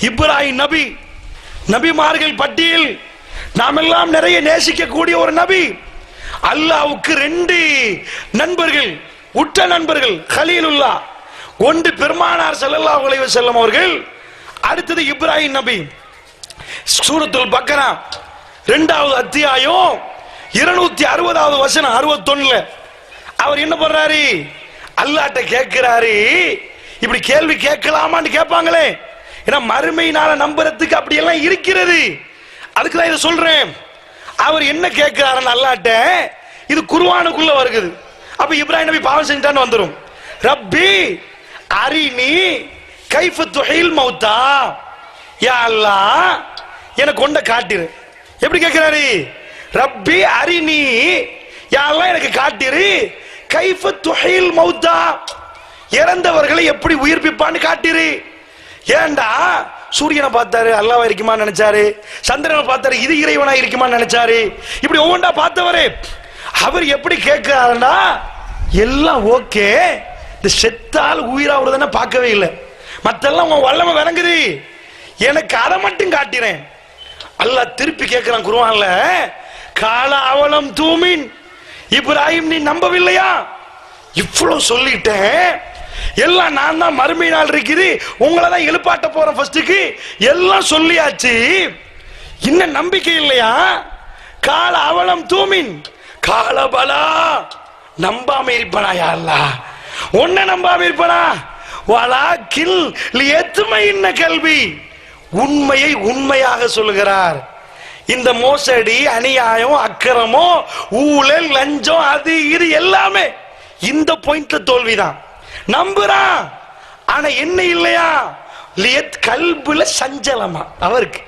இப்ராஹிம் நபி நபிமார்கள் பட்டியல் நாம் எல்லாம் நிறைய நேசிக்கக்கூடிய ஒரு நபி. அல்லாவுக்கு ரெண்டு நண்பர்கள் உற்ற நண்பர்கள் ஹலீலுல்லா. ஒன்று பெருமானார் செல்லல்லா அலைஹி செல்லும் அவர்கள் அடுத்தது இப்ராஹிம் நபி. சூரத்துல் பக்கரா ரெண்டாவது அத்தியாயம் இருநூத்தி அறுபதாவது வசனம் அறுபத்தொன்னுல. அவர் என்ன பண்றாரு? அல்லாட்ட கேட்கிறாரு. இப்படி கேள்வி கேட்கலாமான்னு கேட்பாங்களே. ஏன்னா மறுமையினால நம்புறதுக்கு அப்படி எல்லாம் இருக்கிறது. அதுக்கு தான் இதை சொல்றேன். அவர் என்ன கேட்கிறாரு நல்லாட்ட? இது குருவானுக்குள்ள வருகுது. அப்ப இப்ராஹிம் நபி பாவம் செஞ்சான்னு வந்துடும் ரப்பி அரிணி கைஃப துஹில் மௌத்தா? யா அல்லா எனக்கு கொண்ட காட்டிரு. எப்படி கேட்கிறாரு? ரப்பி அரிணி யா அல்லா எனக்கு காட்டிரு. கைஃப துஹில் மௌத்தா? இறந்தவர்களை எப்படி உயிர்ப்பிப்பான்னு காட்டிரு. ஏன்டா சூரியனை பார்த்தாரு அல்லாவா இருக்குமா நினைச்சாரு. சந்திரனை பார்த்தாரு இது இறைவனா இருக்குமா நினைச்சாரு. இப்படி ஒவ்வொன்றா பார்த்தவரு அவர் எப்படி கேட்கிறாருன்னா எல்லாம் ஓகே இந்த செத்தால் உயிராவுறதுன்னு பார்க்கவே இல்லை. மத்தெல்லாம் உன் வல்லமை விளங்குது. எனக்கு அதை மட்டும் காட்டினேன். அல்லாஹ் திருப்பி கேட்கிறான் குருவான்ல கால அவலம் தூமின். இப்ராஹிம் நீ நம்பவில்லையா? இவ்வளவு சொல்லிட்டேன். எல்லாம் நான் தான் மறுமை நாள் இருக்குது உங்களை தான் எழுப்பாட்ட போறேன் ஃபர்ஸ்ட்டுக்கு எல்லாம் சொல்லியாச்சு. இன்னும் நம்பிக்கை இல்லையா? கால அவலம் தூமின். கால பலா. நம்பாம இருப்பனா யாருலா உன்ன நம்பாம இருப்பனா? வலா கில் எத்துமை என்ன கல்வி. உண்மையை உண்மையாக சொல்லுகிறார். இந்த மோசடி அநியாயம் அக்கிரமோ ஊழல் லஞ்சம் அது இது எல்லாமே இந்த பாயிண்ட்ல தோல்விதான். நம்புறான் ஆனா என்ன இல்லையா? லியத் கல்புல சஞ்சலமா. அவருக்கு.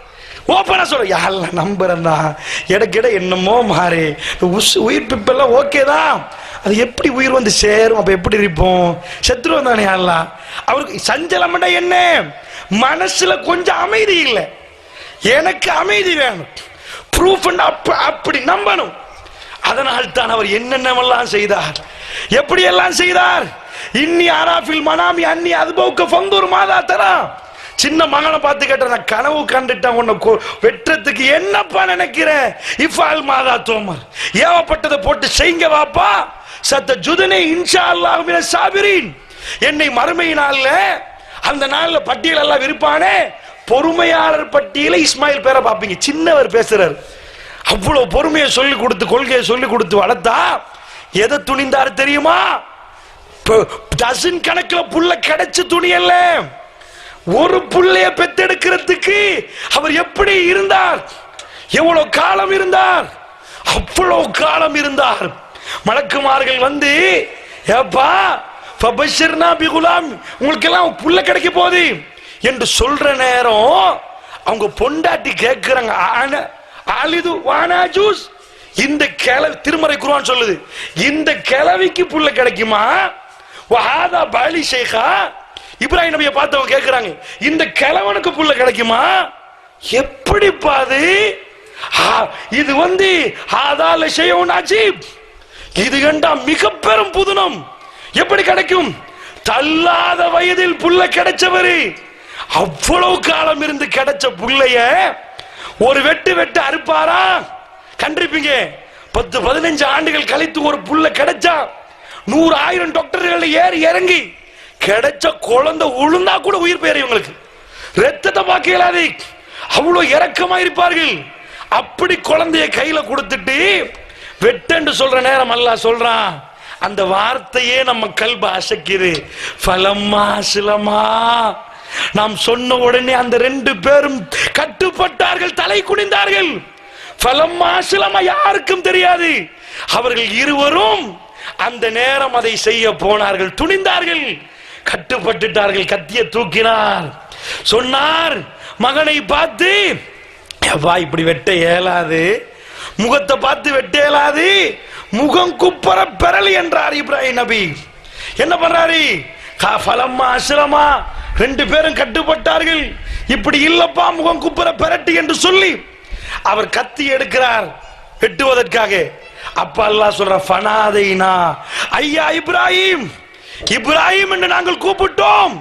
ஓப்பனா சொல்ல யாரெல்லாம் நம்புறேன்னா இடக்கிட என்னமோ மாறி. உயிர்ப்பிப்பெல்லாம் ஓகே தான். அது எப்படி உயிர் வந்து சேரும்? அப்ப எப்படி இருப்போம்? செத்துருவோம் தானே யாரெல்லாம்? அவருக்கு சஞ்சலம்னா என்ன? மனசுல கொஞ்சம் அமைதி இல்லை. எனக்கு அமைதி வேணும். ப்ரூஃப் அப்படி நம்பணும். அதனால் தான் அவர் என்னென்னவெல்லாம் செய்தார்? எப்படி எல்லாம் செய்தார்? இன்னி ஆராஃபில் மனாமி அன்னி அதுபோக்க ஃபந்தூர் மாதா தரா. சின்ன மகனை பார்த்து கேட்ட நான் கனவு கண்டுட்டேன் உன்னை கொ- வெட்டுறதுக்கு என்னப்பா நினைக்கிறேன் இஃபால் மாதா தோமர் ஏவப்பட்டதை போட்டு செய்ங்க வாப்பா. சத்த ஜுதனை இன்ஷா அல்லாஹ் சாபிரின் என்னை மறுமை நாள்ல அந்த நாள்ல பட்டியல் எல்லாம் விருப்பானே. பொறுமையாளர் பட்டியல இஸ்மாயில் பேரை பார்ப்பீங்க. சின்னவர் பேசுறாரு. அவ்வளவு பொறுமையை சொல்லி கொடுத்து கொள்கையை சொல்லி கொடுத்து வளர்த்தா எதை துணிந்தார் தெரியுமா? டசன் கணக்கில் புள்ள கிடைச்ச துணி அல்ல. ஒரு புள்ளைய பெத்தெடுக்கிறதுக்கு அவர் எப்படி இருந்தார்? எவ்வளவு காலம் இருந்தார்? அவ்வளவு காலம் இருந்தார். மலக்குமார்கள் வந்து ஏப்பா பபஷர்னா பிகுலாம் உங்களுக்கு எல்லாம் புள்ள கிடைக்க போகுது என்று சொல்ற நேரம் அவங்க பொண்டாட்டி கேட்கிறாங்க ஆன ஆலிது வானா ஜூஸ். இந்த கிளவி திருமறை குருவான் சொல்லுது இந்த கிளவிக்கு புள்ள கிடைக்குமா? வஹாதா பாலி ஷேகா? இப்ராஹிம் நபியை பார்த்தவங்க கேட்கிறாங்க இந்த கிழவனுக்கு புள்ள கிடைக்குமா? எப்படி பாது இது வந்து ஆதால செய்யவும் அஜீப். இது கண்டா மிக பெரும் புதுனம். எப்படி கிடைக்கும்? தள்ளாத வயதில் புள்ள கிடைச்சவரு. அவ்வளவு காலம் இருந்து கிடைச்ச புள்ளைய ஒரு வெட்டு வெட்டு அறுப்பாரா? கண்டிருப்பீங்க பத்து பதினஞ்சு ஆண்டுகள் கழித்து ஒரு புள்ள கிடைச்சா நூறு ஆயிரம் டாக்டர்கள் ஏறி இறங்கி கிடைச்ச குழந்தை உளுந்தா கூட உயிர் பெயர் இவங்களுக்கு. ரத்தத்தை பார்க்க இயலாது. அவ்வளவு இறக்கமா இருப்பார்கள். அப்படி குழந்தைய கையில கொடுத்துட்டு வெட்டன்று சொல்ற நேரம் அல்ல சொல்றான். அந்த வார்த்தையே நம்ம கல்ப அசைக்குது. பலம்மா சிலமா நாம் சொன்ன உடனே அந்த ரெண்டு பேரும் கட்டுப்பட்டார்கள் தலை குனிந்தார்கள். பலம்மா சிலமா யாருக்கும் தெரியாது. அவர்கள் இருவரும் அந்த நேரம் அதை செய்ய போனார்கள். துணிந்தார்கள். கட்டுப்பட்டுட்டார்கள். கத்திய தூக்கினார். சொன்னார் மகனை பார்த்து "அப்பா, இப்படி வெட்ட இயலாது. முகத்தை பார்த்து வெட்ட இயலாது. முகம் குப்பர பெறல் என்றார் இப்ராஹிம் நபி. என்ன பண்றாரு? பலம்மா ஃபலம்மா ரெண்டு பேரும் கட்டுப்பட்டார்கள். இப்படி இல்லப்பா முகம் குப்புற பெரட்டு என்று சொல்லி அவர் கத்தி எடுக்கிறார். வெட்டுவதற்காக. அப்ப அல்லாஹ் சொல்ற ஃபனாதைனா. ஐயா இப்ராஹிம் இப்ராஹிம் என்று நாங்கள் கூப்பிட்டோம்.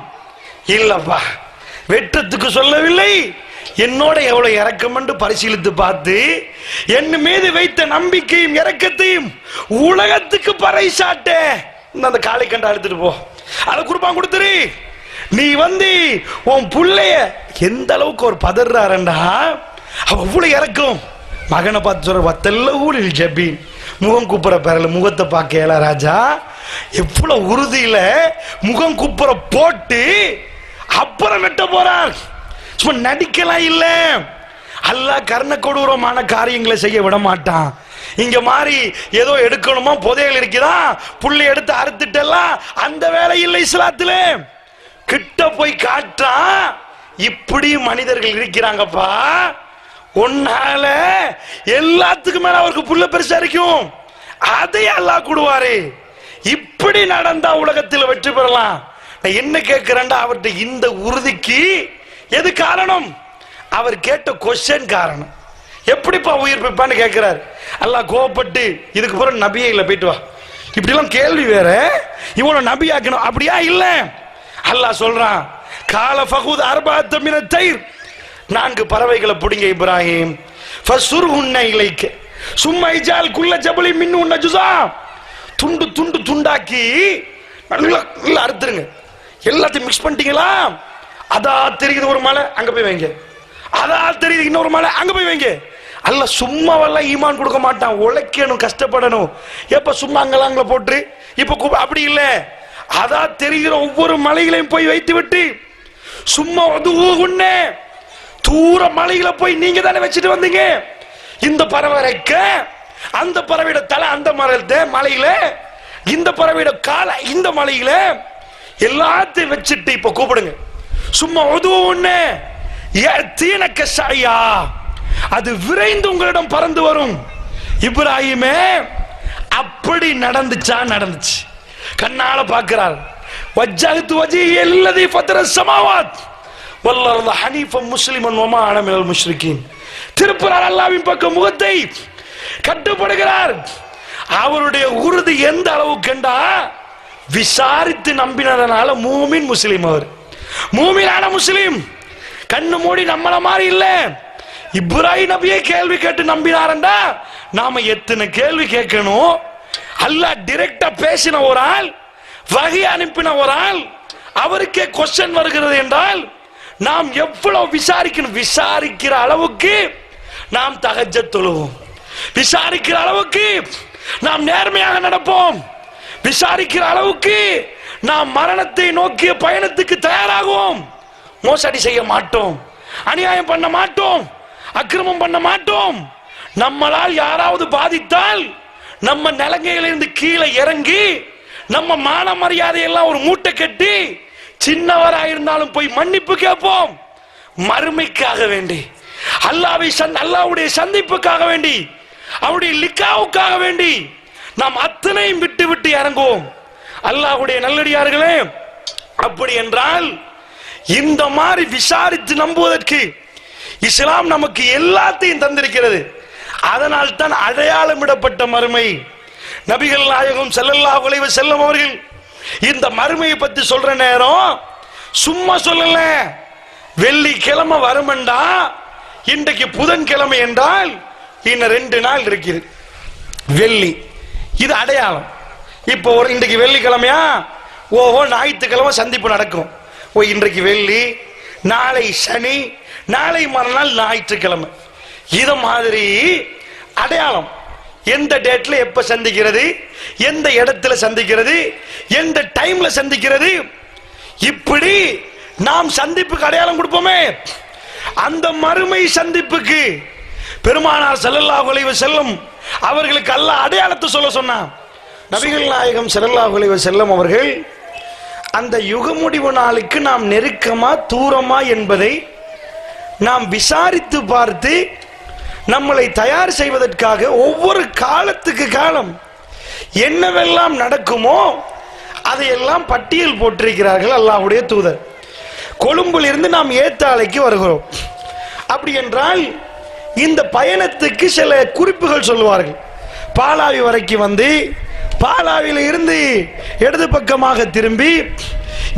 இல்லப்பா வெற்றத்துக்கு சொல்லவில்லை. என்னோட எவ்வளவு இறக்கம் என்று பரிசீலித்து பார்த்து என் மீது வைத்த நம்பிக்கையும் இறக்கத்தையும் உலகத்துக்கு பறைசாட்ட இந்த அந்த காளை கண்டா எடுத்துட்டு போ. அதை குடுப்பான் கொடுத்துரு. நீ வந்து உன் புள்ளைய எந்த அளவுக்கு ஒரு பதறாருண்டா அவ்வளவு இறக்கும். மகனை பார்த்து சொல்ற வத்தல்ல ஊரில் ஜபீன். முகம் குப்புற பேரல முகத்தை பார்க்கல ராஜா. எவ்வளவு உறுதியில முகம் குப்புற போட்டு அப்புறம் வெட்ட போறார். சும்மா நடிக்கலாம் இல்ல. அல்லா கர்ண கொடூரமான காரியங்களை செய்ய விட மாட்டான். இங்க மாதிரி ஏதோ எடுக்கணுமா? புதையல் இருக்குதா? புள்ளி எடுத்து அறுத்துட்டெல்லாம் அந்த வேலை இல்லை இஸ்லாத்துல. கிட்ட போய் காட்டான் இப்படி மனிதர்கள் இருக்கிறாங்கப்பா. உன்னால எல்லாத்துக்கும் மேல அவருக்கு புள்ள பெருசா இருக்கும். அதை அல்லாஹ் கூடுவாரு. இப்படி நடந்தா உலகத்தில் வெற்றி பெறலாம். நான் என்ன கேட்கிறேன்டா அவர்கிட்ட இந்த உறுதிக்கு எது காரணம்? அவர் கேட்ட கொஸ்டின் காரணம். எப்படிப்பா உயிர் பிப்பான்னு கேட்கிறார் அல்லாஹ் கோவப்பட்டு இதுக்கு பிறகு நபியே இல்லை போயிட்டு வா. இப்படிலாம் கேள்வி வேற. இவனை நபி ஆக்கணும் அப்படியா இல்ல? அல்லாஹ் சொல்றான் கால ஃபகுத் அர்பாத்தமின தயிர். நான்கு பறவைகளை பிடிங்க இப்ராஹிம். ஃபசுர் உன்னை இலைக்க. சும்மா இஜால் குள்ள ஜபலி மின்னு உன்ன ஜுசா துண்டு துண்டு துண்டாக்கி நல்லா நல்லா அறுத்துருங்க. எல்லாத்தையும் மிக்ஸ் பண்ணிட்டீங்களா? அதா தெரியுது ஒரு மலை அங்க போய் வைங்க. அதா தெரியுது இன்னொரு மலை அங்க போய் வைங்க. அல்ல சும்மாவெல்லாம் ஈமான் கொடுக்க மாட்டான். உழைக்கணும் கஷ்டப்படணும். எப்ப சும்மா அங்கெல்லாம் அங்க போட்டு இப்ப அப்படி இல்லை. அதா தெரிகிற ஒவ்வொரு மலைகளையும் போய் வைத்து விட்டு சும்மா வந்து உன்னே தூர மலையில போய் நீங்க தானே வச்சுட்டு வந்தீங்க? இந்த பறவை ரெக்க அந்த பறவையோட தலை அந்த மரத்தை மலையில. இந்த பறவையோட காலை இந்த மலையில. எல்லாத்தையும் வச்சுட்டு இப்ப கூப்பிடுங்க. சும்மா உதவும் ஒண்ணு. தீனக்க சாயா. அது விரைந்து உங்களிடம் பறந்து வரும். இப்ராஹிமே அப்படி நடந்துச்சா? நடந்துச்சு. கண்ணால பார்க்கிறார். வஜ்ஜகத்து வஜி எல்லாதி பத்திர சமாவாத். வல்லர்த ஹனீஃபம் முஸ்லிமன் ஒமா அனமினல் முஷ்ரிக்கீன் திருப்புறார் அல்லாவின் பக்கம் முகத்தை கட்டுப்படுகிறார். அவருடைய உறுதி எந்த அளவுக்கு கண்டா விசாரித்து நம்பினதனால மூமின் முஸ்லிம் அவர். மூமினான முஸ்லிம் கண்ணு மூடி நம்மள மாதிரி இல்ல. இப்ராஹிம் நபியே கேள்வி கேட்டு நம்பினாரண்டா நாம எத்தனை கேள்வி கேட்கணும்? அல்லாஹ் டைரக்டா பேசின ஒரு ஆள் வகை அனுப்பின ஒரு ஆள் அவருக்கே கொஸ்டின் வருகிறது என்றால் நாம் எவ்வளவு விசாரிக்கணும்? விசாரிக்கிற அளவுக்கு நாம் தகஜ தொழுவோம். விசாரிக்கிற அளவுக்கு நாம் நேர்மையாக நடப்போம். விசாரிக்கிற அளவுக்கு நாம் மரணத்தை நோக்கிய பயணத்துக்கு தயாராகுவோம். மோசடி செய்ய மாட்டோம். அநியாயம் பண்ண மாட்டோம். அக்கிரமம் பண்ண மாட்டோம். நம்மளால் யாராவது பாதித்தால் நம்ம நிலங்கையிலிருந்து கீழே இறங்கி நம்ம மான மரியாதையெல்லாம் ஒரு மூட்டை கட்டி சின்னவராயிருந்தாலும் போய் மன்னிப்பு கேட்போம். மறுமைக்காக வேண்டி. அல்லாவை சந் அல்லாவுடைய சந்திப்புக்காக வேண்டி. அவருடைய லிக்காவுக்காக வேண்டி. நாம் அத்தனையும் விட்டு விட்டு இறங்குவோம். அல்லாஹ்வுடைய நல்லடியார்களே அப்படி என்றால் இந்த மாதிரி விசாரித்து நம்புவதற்கு இஸ்லாம் நமக்கு எல்லாத்தையும் தந்திருக்கிறது. அதனால் தான் அடையாளமிடப்பட்ட மறுமை. நபிகள் நாயகம் செல்லல்லா உழைவு செல்லும் அவர்கள் இந்த மறுமையை பத்தி சொல்ற நேரம் சும்மா சொல்லல. வெள்ளிக்கிழமை வருமெண்டா இன்றைக்கு புதன்கிழமை என்றால் இன்னும் ரெண்டு நாள் இருக்குது வெள்ளி இது அடையாளம். இப்போ ஒரு இன்றைக்கு வெள்ளிக்கிழமையா? ஓஹோ ஞாயிற்றுக்கிழமை சந்திப்பு நடக்கும். ஓ இன்றைக்கு வெள்ளி நாளை சனி நாளை மறுநாள் ஞாயிற்றுக்கிழமை. இது மாதிரி அடையாளம். எந்த டேட்ல எப்ப சந்திக்கிறது? எந்த இடத்துல சந்திக்கிறது? எந்த டைம்ல சந்திக்கிறது? இப்படி நாம் சந்திப்புக்கு அடையாளம் கொடுப்போமே. அந்த மறுமை சந்திப்புக்கு பெருமானார் செல்லல்லா அலைஹி செல்லும் அவர்களுக்கு அல்ல அடையாளத்தை சொல்ல சொன்னான். நபிகள் நாயகம் செல்லல்லா அலைஹி செல்லும் அவர்கள் அந்த யுக முடிவு நாளுக்கு நாம் நெருக்கமா தூரமா என்பதை நாம் விசாரித்து பார்த்து நம்மளை தயார் செய்வதற்காக ஒவ்வொரு காலத்துக்கு காலம் என்னவெல்லாம் நடக்குமோ அதையெல்லாம் பட்டியல் போட்டிருக்கிறார்கள் அல்லாஹுடைய தூதர். கொழும்பில் இருந்து நாம் ஏத்தாலைக்கு வருகிறோம். அப்படி என்றால் இந்த பயணத்துக்கு சில குறிப்புகள் சொல்லுவார்கள். பாலாவி வரைக்கும் வந்து பாலாவில இருந்து இடது பக்கமாக திரும்பி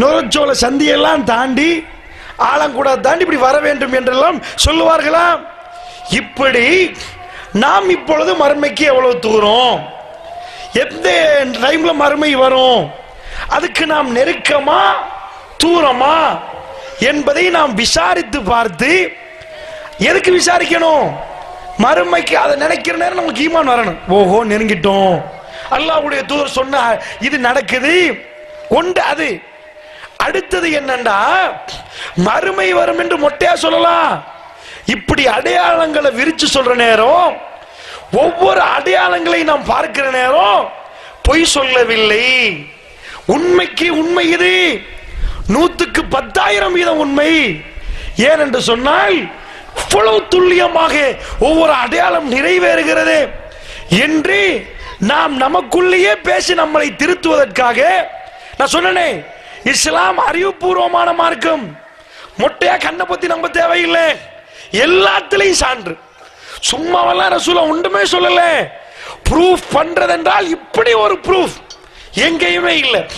நுரச்சோள சந்தியெல்லாம் தாண்டி ஆலங்கூட தாண்டி இப்படி வர வேண்டும் என்றெல்லாம் சொல்லுவார்களா? இப்படி நாம் இப்பொழுது மறுமைக்கு எவ்வளவு தூரம்? எந்த டைம்ல மறுமை வரும்? அதுக்கு நாம் நெருக்கமா தூரமா என்பதை நாம் விசாரித்து பார்த்து எதுக்கு விசாரிக்கணும்? மறுமைக்கு அதை நினைக்கிற நேரம் நமக்கு ஈமான் வரணும். ஓஹோ நெருங்கிட்டோம். அல்லாவுடைய தூதர் சொன்ன இது நடக்குது. கொண்டு அது. அடுத்தது என்னண்டா? மறுமை வரும் என்று மொட்டையா சொல்லலாம். இப்படி அடையாளங்களை விரிச்சு சொல்ற நேரம் ஒவ்வொரு அடையாளங்களை நாம் பார்க்கிற நேரம் பொய் சொல்லவில்லை. உண்மைக்கு உண்மை இது. நூத்துக்கு பத்தாயிரம் வீதம் உண்மை. ஏன் என்று சொன்னால் இவ்வளவு துல்லியமாக ஒவ்வொரு அடையாளம் நிறைவேறுகிறது என்று நாம் நமக்குள்ளேயே பேசி நம்மளை திருத்துவதற்காக நான் சொன்னேனே இஸ்லாம் அறிவுபூர்வமான மார்க்கம். மொட்டையா கண்ணை பத்தி நம்ம தேவையில்லை. எல்லாத்திலையும் சான்று. சும்மாவெல்லாம் ரசூலா ஒன்றுமே சொல்லல. ப்ரூஃப் பண்றதென்றால் இப்படி ஒரு ப்ரூஃப் எங்கேயுமே இல்லை.